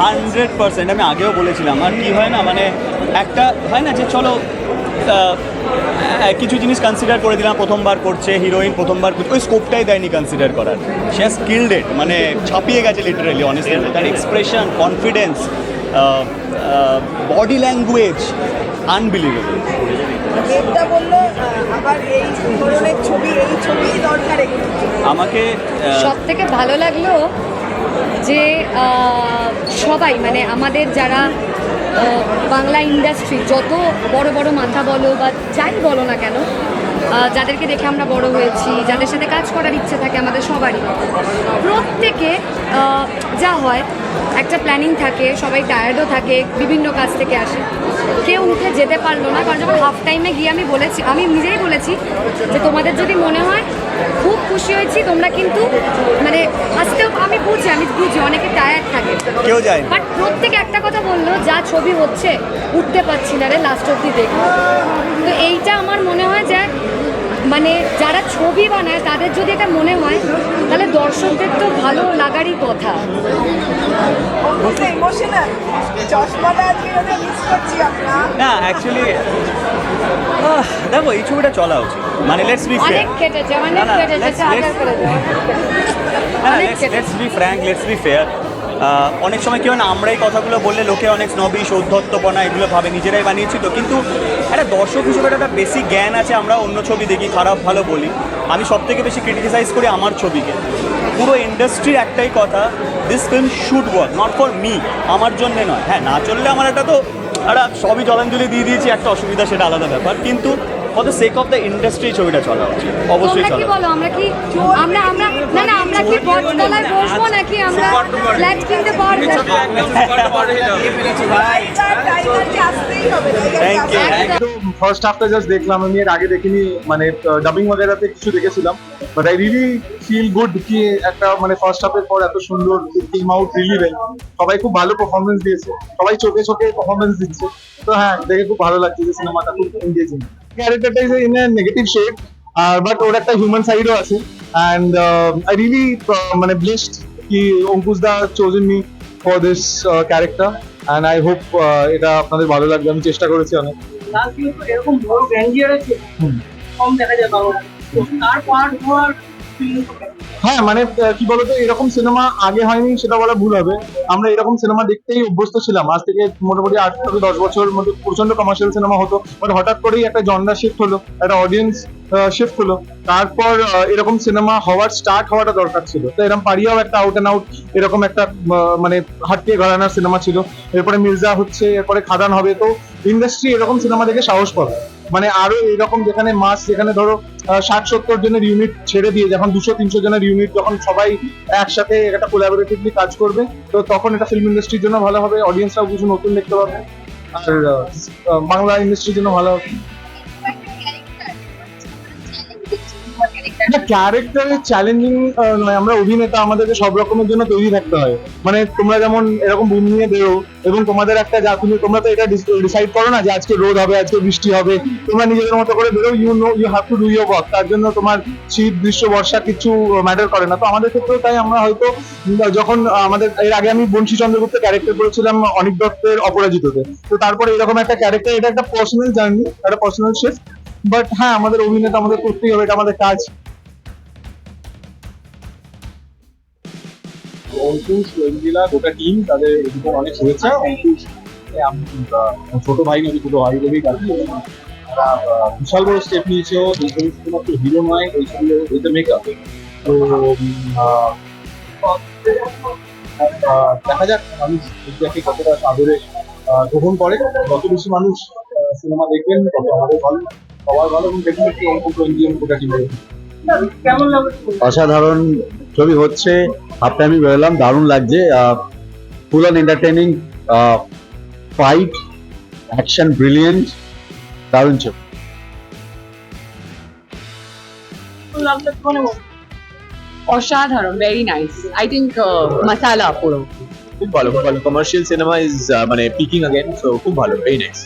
Hundred percent আমি আগেও বলেছিলাম। আর কি হয় না মানে একটা হয় না যে চলো কিছু জিনিস কনসিডার করে দিলাম প্রথমবার করছে হিরোইন প্রথমবার করছে ওই স্কোপটাই দেয়নি কনসিডার করার। সে স্কিলড ইট মানে ছাপিয়ে গেছে লিটারালি অনেস্টলি তার expression confidence body language unbelievable দেবদা বলল আহ, আবার এই ধরনের ছবি এই ছবি দরকার। একটু আমাকে সব থেকে ভালো লাগল যে সবাই মানে আমাদের যারা বাংলা ইন্ডাস্ট্রি যত বড় বড় মাথা বলো বা যাই বলো না কেন যাদেরকে দেখে আমরা বড় হয়েছি, যাদের সাথে কাজ করার ইচ্ছে থাকে আমাদের সবারই। প্রত্যেকে যা হয়, একটা প্ল্যানিং থাকে, সবাই টায়ার্ডও থাকে, বিভিন্ন কাজ থেকে আসে। কেউ উঠে যেতে পারল না, কারণ যখন হাফ টাইমে গিয়ে আমি বলেছি, আমি নিজেই বলেছি যে তোমাদের যদি মনে হয়, খুব খুশি হয়েছি, তোমরা কিন্তু মানে আসতেও আমি বুঝি আমি বুঝি অনেকে টায়ার্ড থাকে কেউ যায় না। বাট প্রত্যেকে একটা কথা বলল যা ছবি হচ্ছে উঠতে পারছি না রে লাস্ট অব্দি দেখো তো এইটা আমার মনে হয় যে মানে যারা ছবি বানায় তাদের যদি এটা মনে হয় তাহলে দর্শকদের তো ভালো লাগারই কথা। না। অ্যাকচুয়ালি দেখো এই ছবিটা চলা উচিত। মানে লেটস বি অনেক কেটেছে অনেক কেটেছে। Let's be frank let's be fair অনেক সময় কি হয় না, আমরা এই কথাগুলো বললে লোকে অনেক স্নবি সৌদ্ধত্বপনা এগুলো ভাবে, নিজেরাই বানিয়েছি তো। কিন্তু একটা দর্শক হিসেবে একটা বেশি জ্ঞান আছে, আমরা অন্য ছবি দেখি, খারাপ, ভালো বলি। আমি সব থেকে বেশি ক্রিটিসাইজ করি আমার ছবিকে। পুরো ইন্ডাস্ট্রির একটাই কথা this film should work not for me আমার জন্যে নয়। হ্যাঁ না চললে আমার একটা তো, একটা সবই জলাঞ্জলি দিয়ে দিয়েছি, একটা অসুবিধা, সেটা আলাদা ব্যাপার। কিন্তু for the sake of the industry ছবিটা চলা উচিত অবশ্যই চলা বলো আমরা কি আমরা আমরা না না আমরা কি বটতলায় বসবো নাকি আমরা ফ্ল্যাট কিনতে পারব ফার্স্ট হাফটা জাস্ট দেখলাম আমি এর আগে দেখিনি মানে ডাবিং वगैरहতে কিছু দেখেছিলাম but I really feel good কি একটা মানে ফার্স্ট হাফের পর এত সুন্দর টিম আউট রিলি ওয়েল সবাই খুব ভালো পারফরমেন্স দিয়েছে সবাই চোখে চোখে পারফরমেন্স দিচ্ছে তো হ্যাঁ দেখে খুব ভালো লাগছে যে সিনেমাটা খুব এনগেজিং ক্যারেক্টারটা is in a negative shade but ওর একটা হিউম্যান সাইডও আছে অ্যান্ড আই রিলি মানে ব্লেসড কি অঙ্কুশ দা chosen me for this character and I hope এটা আপনাদের ভালো লাগবে আমি চেষ্টা করেছি অনেক। এরকম বড় গ্র্যান্ডিয়ার আছে কম দেখা যায় বাংলা তার পার্ট হওয়ার হ্যাঁ মানে কি বলতো, এরকম সিনেমা আগে হয়নি, সেটা বলা ভুল হবে। আমরা এরকম সিনেমা দেখতেই অভ্যস্ত ছিলাম। আজ থেকে মোটামুটি আট থেকে দশ বছর মধ্যে প্রচণ্ড কমার্শিয়াল সিনেমা হতো। বাট হঠাৎ করেই একটা জন্ডা শিফট হলো, একটা অডিয়েন্স শিফট হলো। তারপর এরকম সিনেমা হওয়ার স্টার্ট হওয়াটা দরকার ছিল। তো এরকম পারিয়াও একটা আউট অ্যান্ড আউট এরকম একটা মানে হাটকে ঘরানার সিনেমা ছিল। এরপরে মির্জা হচ্ছে, এরপরে খাদান হবে। তো ইন্ডাস্ট্রি এরকম সিনেমা দেখে সাহস পাবে। মানে আরও এরকম যেখানে মাস যেখানে ধরো ষাট, সত্তর জনের ইউনিট ছেড়ে দিয়ে, যখন দুশো, তিনশো জনের ইউনিট যখন সবাই একসাথে একটা কোলাবোরেটিভলি কাজ করবে, তো তখন এটা ফিল্ম ইন্ডাস্ট্রির জন্য ভালো হবে। অডিয়েন্সরাও কিছু নতুন দেখতে পাবে। আর বাংলা ইন্ডাস্ট্রির জন্য ভালো হবে। ক্যারেক্টারে চ্যালেঞ্জিং নয়। আমরা অভিনেতা, আমাদেরকে সব রকমের জন্য তৈরি থাকতে হয়। মানে তোমরা যেমন এরকম বুম নিয়ে বেরো, এবং তোমাদের একটা যা তুমি, তোমরা তো এটা ডিসাইড করো না যে আজকে রোদ হবে, আজকে বৃষ্টি হবে। তোমরা নিজেদের মতো করে বেরো you know you have to do your work তার জন্য তোমার শীত, গ্রীষ্ম, বর্ষা কিছু ম্যাটার করে না। তো আমাদের ক্ষেত্রেও তাই আমরা হয়তো যখন আমাদের, এর আগে আমি বংশী চন্দ্রগুপ্ত ক্যারেক্টার করেছিলাম অনিক দত্তের অপরাজিততে তো তারপরে এরকম একটা ক্যারেক্টার এটা একটা পার্সোনাল জার্নি একটা পার্সোনাল শিফট বাট হ্যাঁ আমাদের অভিনেতা, আমাদের করতেই হবে, এটা আমাদের কাজ। অঙ্কুশ, রঞ্জিলা, গোটা টিম তাদের এদিকে অনেক শুভেচ্ছা। অঙ্কুশ ছোট ভাই নাকি ছোট ভাই বলেই কাজ বিশাল বড় স্টেপ নিয়েছে। এই ছবি শুধুমাত্র হিরো নয় এই ছবি এতে মেকআপ তো দেখা যাক মানুষ এটাকে কতটা সাদরে গ্রহণ করে। যত বেশি মানুষ সিনেমা দেখবেন, তত আমাদের ভালো। সবার ভালো এবং ডেফিনেটলি অঙ্কুশ রঞ্জিত গোটা লাগবে অসাধারণ ছবি হচ্ছে। হাফটা আমি বেরোলাম দারুণ লাগছে full on entertaining fight action brilliant দারুণ ছিল অসাধারণ ভেরি নাইস আই থিঙ্ক মাসালা পুরো খুব ভালো খুব ভালো। কমার্শিয়াল সিনেমা ইজ মানে পিকিং अगेन সো খুব ভালো ভেরি নাইস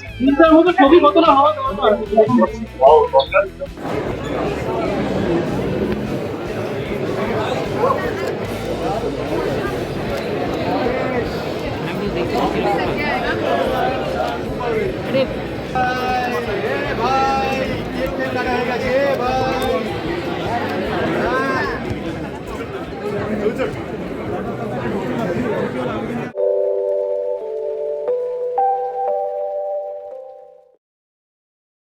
ভাই লড়াই হয়ে গেছে